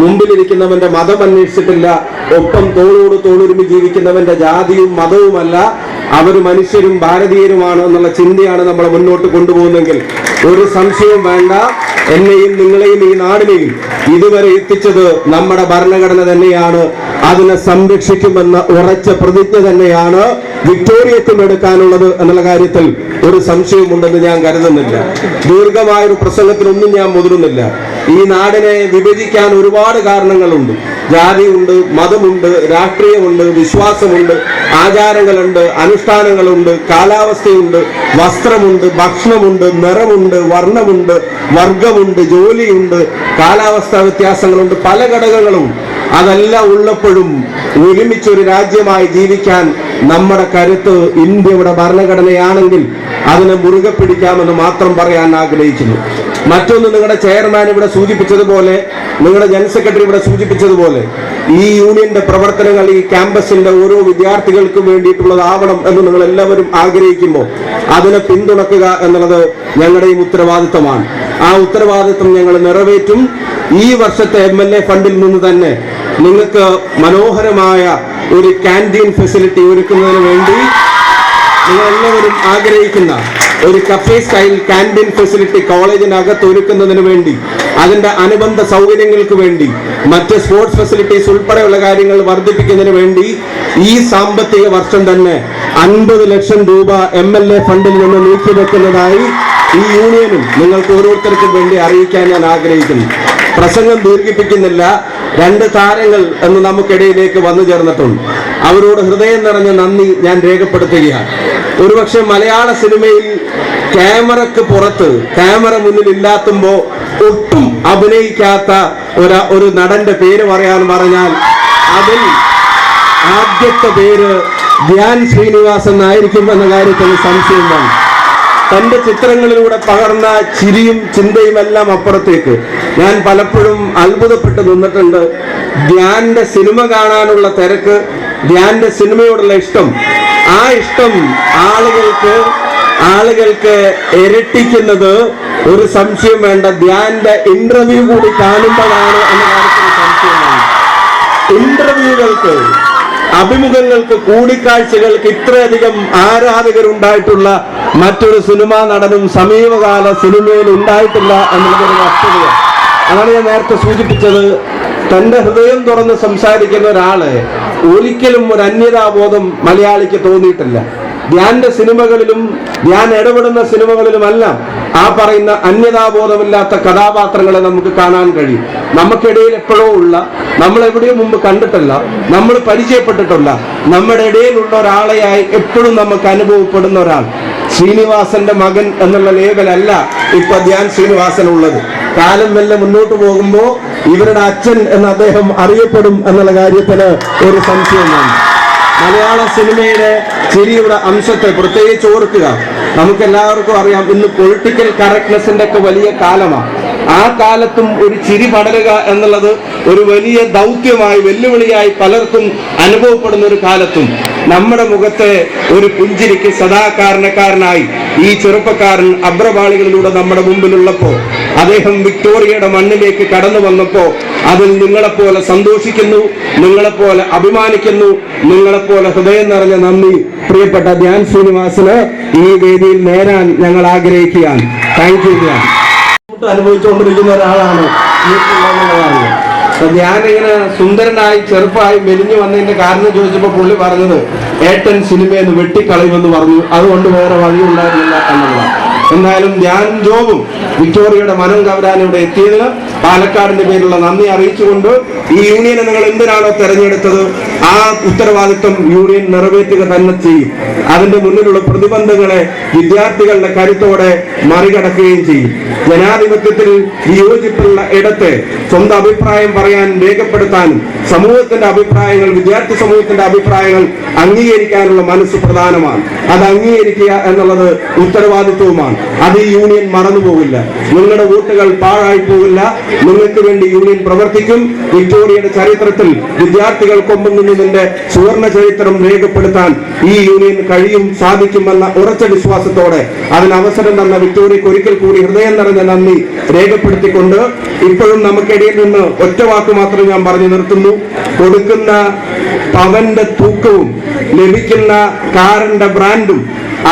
മുമ്പിലിരിക്കുന്നവന്റെ മതം അന്വേഷിച്ചിട്ടില്ല. ഒപ്പം തോളോട് തോളൊരുമി ജീവിക്കുന്നവന്റെ ജാതിയും മതവുമല്ല. അവർ മനുഷ്യരും ഭാരതീയരുമാണ് എന്നുള്ള ചിന്തയാണ് നമ്മൾ മുന്നോട്ട് കൊണ്ടുപോകുന്നെങ്കിൽ ഒരു സംശയം വേണ്ട. എന്നെയും നിങ്ങളെയും ഈ നാടിനെയും ഇതുവരെ എത്തിച്ചത് നമ്മുടെ ഭരണഘടന തന്നെയാണ്. അതിനെ സംരക്ഷിക്കുമെന്ന ഉറച്ച പ്രതിജ്ഞ തന്നെയാണ് വിക്ടോറിയക്കും എടുക്കാനുള്ളത് എന്നുള്ള കാര്യത്തിൽ ഒരു സംശയമുണ്ടെന്ന് ഞാൻ കരുതുന്നില്ല. ദീർഘമായ ഒരു പ്രസംഗത്തിനൊന്നും ഞാൻ മുതിരുന്നില്ല. ഈ നാടിനെ വിഭജിക്കാൻ ഒരുപാട് കാരണങ്ങളുണ്ട്. ജാതിയുണ്ട് മതമുണ്ട് രാഷ്ട്രീയമുണ്ട് വിശ്വാസമുണ്ട് ആചാരങ്ങളുണ്ട് അനുഷ്ഠാനങ്ങളുണ്ട് കാലാവസ്ഥയുണ്ട് വസ്ത്രമുണ്ട് ഭക്ഷണമുണ്ട് നിറമുണ്ട് വർണമുണ്ട് വർഗമുണ്ട് ജോലിയുണ്ട് കാലാവസ്ഥാ വ്യത്യാസങ്ങളുണ്ട് പല ഘടകങ്ങളും. അതെല്ലാം ഉള്ളപ്പോഴും ഒരുമിച്ചൊരു രാജ്യമായി ജീവിക്കാൻ നമ്മുടെ കരുത്ത് ഇന്ത്യയുടെ ഭരണഘടനയാണെങ്കിൽ അതിനെ മുറുകെ പിടിക്കാമെന്ന് മാത്രം പറയാൻ ആഗ്രഹിക്കുന്നു. മറ്റൊന്ന് നിങ്ങളുടെ ചെയർമാൻ ഇവിടെ സൂചിപ്പിച്ചതുപോലെ നിങ്ങളുടെ ജനറൽ സെക്രട്ടറി ഇവിടെ സൂചിപ്പിച്ചതുപോലെ ഈ യൂണിയന്റെ പ്രവർത്തനങ്ങൾ ഈ ക്യാമ്പസിന്റെ ഓരോ വിദ്യാർത്ഥികൾക്കും വേണ്ടിയിട്ടുള്ളതാവണം എന്ന് നിങ്ങൾ എല്ലാവരും ആഗ്രഹിക്കുമ്പോൾ അതിനെ പിന്തുണക്കുക എന്നുള്ളത് ഞങ്ങളുടെയും ഉത്തരവാദിത്തമാണ് ആ ഉത്തരവാദിത്തം ഞങ്ങൾ നിറവേറ്റും. ഈ വർഷത്തെ എം എൽ എ ഫണ്ടിൽ നിന്ന് തന്നെ നിങ്ങൾക്ക് മനോഹരമായ ഒരു ക്യാന്റീൻ ഫെസിലിറ്റി ഒരുക്കുന്നതിന് വേണ്ടി നിങ്ങൾ എല്ലാവരും ആഗ്രഹിക്കുന്ന ഒരു കഫേ സ്റ്റൈൽ ക്യാന്റീൻ ഫെസിലിറ്റി കോളേജിനകത്ത് ഒരുക്കുന്നതിന് വേണ്ടി അതിന്റെ അനുബന്ധ സൗകര്യങ്ങൾക്ക് വേണ്ടി മറ്റ് സ്പോർട്സ് ഫെസിലിറ്റീസ് ഉൾപ്പെടെയുള്ള കാര്യങ്ങൾ വർദ്ധിപ്പിക്കുന്നതിന് വേണ്ടി ഈ സാമ്പത്തിക വർഷം തന്നെ അൻപത് ലക്ഷം രൂപ എം എൽ എ ഫണ്ടിൽ നിന്ന് നീക്കിവെക്കുന്നതായി ഈ യൂണിയനും നിങ്ങൾക്ക് ഓരോരുത്തർക്കും വേണ്ടി അറിയിക്കാൻ ഞാൻ ആഗ്രഹിക്കുന്നു. പ്രസംഗം ദീർഘിപ്പിക്കുന്നില്ല. രണ്ട് താരങ്ങൾ എന്ന് നമുക്കിടയിലേക്ക് വന്നു ചേർന്നിട്ടുണ്ട്. അവരോട് ഹൃദയം നിറഞ്ഞ നന്ദി ഞാൻ രേഖപ്പെടുത്തുകയാണ്. ഒരുപക്ഷെ മലയാള സിനിമയിൽ ക്യാമറക്ക് പുറത്ത് ക്യാമറ മുന്നിൽ ഇല്ലാത്തുമ്പോ ഒട്ടും അഭിനയിക്കാത്ത ഒരു ഒരു നടന്റെ പേര് പറയാൻ പറഞ്ഞാൽ അതിൽ ആദ്യത്തെ പേര് ധ്യാൻ ശ്രീനിവാസൻ എന്നായിരിക്കും എന്ന കാര്യത്തിൽ സംശയം വേണം തന്റെ ചിത്രങ്ങളിലൂടെ പകർന്ന ചിരിയും ചിന്തയും എല്ലാം അപ്പുറത്തേക്ക്. ഞാൻ പലപ്പോഴും അത്ഭുതപ്പെട്ട് നിന്നിട്ടുണ്ട്. ധ്യാന്റെ സിനിമ കാണാനുള്ള തിരക്ക് ധ്യാന്റെ സിനിമയോടുള്ള ഇഷ്ടം ആ ഇഷ്ടം ആളുകൾക്ക് ആളുകൾക്ക് ഇരട്ടിക്കുന്നത് ഒരു സംശയം വേണ്ട. ധ്യാന്റെ ഇന്റർവ്യൂ കൂടി കാണുമ്പോഴാണ് എന്ന കാര്യത്തിൽ സംശയമാണ്. ഇന്റർവ്യൂകൾക്ക് അഭിമുഖങ്ങൾക്ക് കൂടിക്കാഴ്ചകൾക്ക് ഇത്രയധികം ആരാധകരുണ്ടായിട്ടുള്ള മറ്റൊരു സിനിമാ നടനും സമീപകാല സിനിമയിൽ ഉണ്ടായിട്ടില്ല എന്നുള്ളതൊരു വസ്തുതയാണ്. അതാണ് ഞാൻ നേരത്തെ സൂചിപ്പിച്ചത്. തന്റെ ഹൃദയം തുറന്ന് സംസാരിക്കുന്ന ഒരാൾ ഒരിക്കലും ഒരു അന്യതാബോധം മലയാളിക്ക് തോന്നിയിട്ടില്ല. ധ്യാന്റെ സിനിമകളിലും ധ്യാൻ ഇടപെടുന്ന സിനിമകളിലുമെല്ലാം ആ പറയുന്ന അന്യതാബോധമില്ലാത്ത കഥാപാത്രങ്ങളെ നമുക്ക് കാണാൻ കഴിയും. നമുക്കിടയിൽ എപ്പോഴോ ഉള്ള നമ്മൾ എവിടെയോ മുമ്പ് കണ്ടിട്ടില്ല നമ്മൾ പരിചയപ്പെട്ടിട്ടില്ല നമ്മുടെ ഇടയിലുള്ള ഒരാളെയായി എപ്പോഴും നമുക്ക് അനുഭവപ്പെടുന്ന ഒരാൾ. ശ്രീനിവാസന്റെ മകൻ എന്നുള്ള ലേബലല്ല ഇപ്പൊ ധ്യാൻ ശ്രീനിവാസൻ ഉള്ളത് കാലം മെല്ലെ മുന്നോട്ട് പോകുമ്പോ ഇവരുടെ അച്ഛൻ എന്ന് അദ്ദേഹം അറിയപ്പെടും എന്നുള്ള കാര്യത്തിന് ഒരു സംശയമാണ് മലയാള സിനിമയുടെ ചിരിയുടെ അംശത്തെ പ്രത്യേകിച്ച് ഓർക്കുക. നമുക്ക് എല്ലാവർക്കും അറിയാം ഇന്ന് പൊളിറ്റിക്കൽ കറക്റ്റ്നെസിന്റെ ഒക്കെ വലിയ കാലമാണ് ആ കാലത്തും ഒരു ചിരി പടരുക എന്നുള്ളത് ഒരു വലിയ ദൗത്യമായി വെല്ലുവിളിയായി പലർക്കും അനുഭവപ്പെടുന്ന ഒരു കാലത്തും നമ്മുടെ മുഖത്തെ ഒരു പുഞ്ചിരിക്ക് സദാ കാരണക്കാരനായി ഈ ചെറുപ്പക്കാരൻ അബ്രപാളികളിലൂടെ നമ്മുടെ മുമ്പിലുള്ളപ്പോ അദ്ദേഹം വിക്ടോറിയയുടെ മണ്ണിലേക്ക് കടന്നു വന്നപ്പോൾ അതിൽ നിങ്ങളെപ്പോലെ സന്തോഷിക്കുന്നു നിങ്ങളെപ്പോലെ അഭിമാനിക്കുന്നു നിങ്ങളെപ്പോലെ ഹൃദയം നിറഞ്ഞ നന്ദി. പ്രിയപ്പെട്ട ധ്യാൻ ശ്രീനിവാസിന് ഈ വേദിയിൽ നേരാൻ ഞങ്ങൾ ആഗ്രഹിക്കുകയാണ്. താങ്ക് യു അനുഭവിച്ചുകൊണ്ടിരിക്കുന്ന ഒരാളാണ് വീട്ടിലുള്ളതാണ് അപ്പൊ ഞാനിങ്ങനെ സുന്ദരനായി ചെറുപ്പമായി മെലിഞ്ഞു വന്നതിന്റെ കാരണം ചോദിച്ചപ്പോൾ പുള്ളി പറഞ്ഞത് ഏട്ടൻ സിനിമയെന്ന് വെട്ടിക്കളയുമെന്ന് പറഞ്ഞു. അതുകൊണ്ട് വേറെ വഴിയുണ്ടായിരുന്നില്ല എന്നുള്ളതാണ്. എന്തായാലും ഞാൻ ജോബും വിക്ടോറിയയുടെ മനം കവരാൻ ഇവിടെ എത്തിയതിന് പാലക്കാടിന്റെ പേരിലുള്ള നന്ദി അറിയിച്ചുകൊണ്ട് ഈ യൂണിയനെ നിങ്ങൾ എന്തിനാണോ തെരഞ്ഞെടുത്തത്? ആ ഉത്തരവാദിത്വം യൂണിയൻ നിറവേറ്റുക തന്നെ ചെയ്യും. അതിന്റെ മുന്നിലുള്ള പ്രതിബന്ധങ്ങളെ വിദ്യാർത്ഥികളുടെ കരുത്തോടെ മറികടക്കുകയും ചെയ്യും. ജനാധിപത്യത്തിൽ വിയോജിപ്പുള്ള ഇടത്തെ സ്വന്തം അഭിപ്രായം പറയാൻ രേഖപ്പെടുത്താനും സമൂഹത്തിന്റെ അഭിപ്രായങ്ങൾ വിദ്യാർത്ഥി സമൂഹത്തിന്റെ അഭിപ്രായങ്ങൾ അംഗീകരിക്കാനുള്ള മനസ്സ് പ്രധാനമാണ്. അത് അംഗീകരിക്കുക എന്നുള്ളത് ഉത്തരവാദിത്വവുമാണ്. അത് ഈ യൂണിയൻ മറന്നുപോകില്ല നിങ്ങളുടെ വോട്ടുകൾ പാഴായി പോകില്ല. നിങ്ങൾക്ക് വേണ്ടി യൂണിയൻ പ്രവർത്തിക്കും. വിക്ടോറിയയുടെ ചരിത്രത്തിൽ വിദ്യാർത്ഥികൾക്കൊപ്പം നിന്നതിന്റെ സുവർണ ചരിത്രം രേഖപ്പെടുത്താൻ ഈ യൂണിയൻ കഴിയും സാധിക്കുമെന്ന ഉറച്ച വിശ്വാസത്തോടെ അതിന് അവസരം തന്ന വിക്ടോറിയക്ക് ഒരിക്കൽ കൂടി ഹൃദയം നിറഞ്ഞ നന്ദി രേഖപ്പെടുത്തിക്കൊണ്ട് ഇപ്പോഴും നമുക്കിടയിൽ നിന്ന് ഒറ്റ വാക്ക് മാത്രം ഞാൻ പറഞ്ഞു നിർത്തുന്നു. കൊടുക്കുന്ന പവന്റെ തൂക്കവും ലഭിക്കുന്ന കാറിന്റെ ബ്രാൻഡും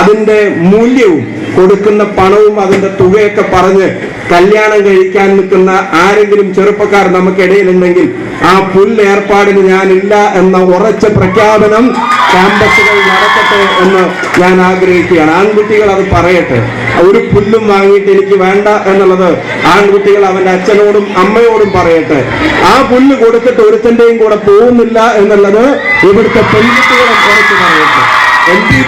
അതിന്റെ മൂല്യവും കൊടുക്കുന്ന പണവും അതിന്റെ തുകയൊക്കെ പറഞ്ഞ് കല്യാണം കഴിക്കാൻ നിൽക്കുന്ന ആരെങ്കിലും ചെറുപ്പക്കാർ നമുക്കിടയിലുണ്ടെങ്കിൽ ആ പുല്ലേർപ്പാടിന് ഞാനില്ല എന്ന ഉറച്ച പ്രഖ്യാപനം ക്യാമ്പസുകൾ നടക്കട്ടെ എന്ന് ഞാൻ ആഗ്രഹിക്കുകയാണ്. ആൺകുട്ടികൾ അത് പറയട്ടെ. ഒരു പുല്ലും വാങ്ങിയിട്ട് എനിക്ക് വേണ്ട എന്നുള്ളത് ആൺകുട്ടികൾ അവന്റെ അച്ഛനോടും അമ്മയോടും പറയട്ടെ. ആ പുല്ല് കൊടുത്തിട്ട് ഒരുത്തന്റെയും കൂടെ പോകുന്നില്ല എന്നുള്ളത് ഇവിടുത്തെ പെൺകുട്ടികളും കുറച്ച് പറയട്ടെ.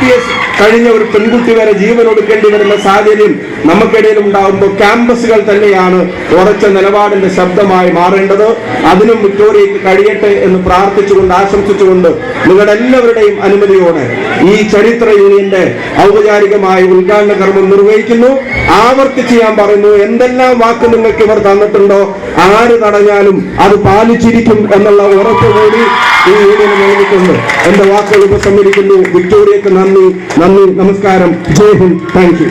ബി എസ് കഴിഞ്ഞ ഒരു പെൺകുട്ടി വരെ ജീവൻ ഒടുക്കേണ്ടി വരുന്ന സാഹചര്യം നമുക്കിടയിൽ ഉണ്ടാകുമ്പോൾ ക്യാമ്പസുകൾ തന്നെയാണ് ഉറച്ച നിലപാടിന്റെ ശബ്ദമായി മാറേണ്ടത്. അതിനും വിക്ടോറിയക്ക് കഴിയട്ടെ എന്ന് പ്രാർത്ഥിച്ചുകൊണ്ട് ആശംസിച്ചുകൊണ്ട് നിങ്ങളുടെ എല്ലാവരുടെയും അനുമതിയോടെ ഈ ചരിത്ര യൂണിയന്റെ ഔപചാരികമായ ഉദ്ഘാടന കർമ്മം നിർവഹിക്കുന്നു. ആവർത്തിച്ച് ഞാൻ പറയുന്നു എന്തെല്ലാം വാക്ക് നിങ്ങൾക്ക് ഇവർ തന്നിട്ടുണ്ടോ ആര് തടഞ്ഞാലും അത് പാലിച്ചിരിക്കും എന്നുള്ള ഉറപ്പ് കൂടി ഈ യൂണിയന് നൽകിക്കൊണ്ട് എന്റെ വാക്കുകൾ ഉപസംഹരിക്കുന്നു. വിക്ടോറിയക്ക് നന്ദി നന്ദി നമസ്കാരം. ജയ് ഹിന്ദ്. Thank you.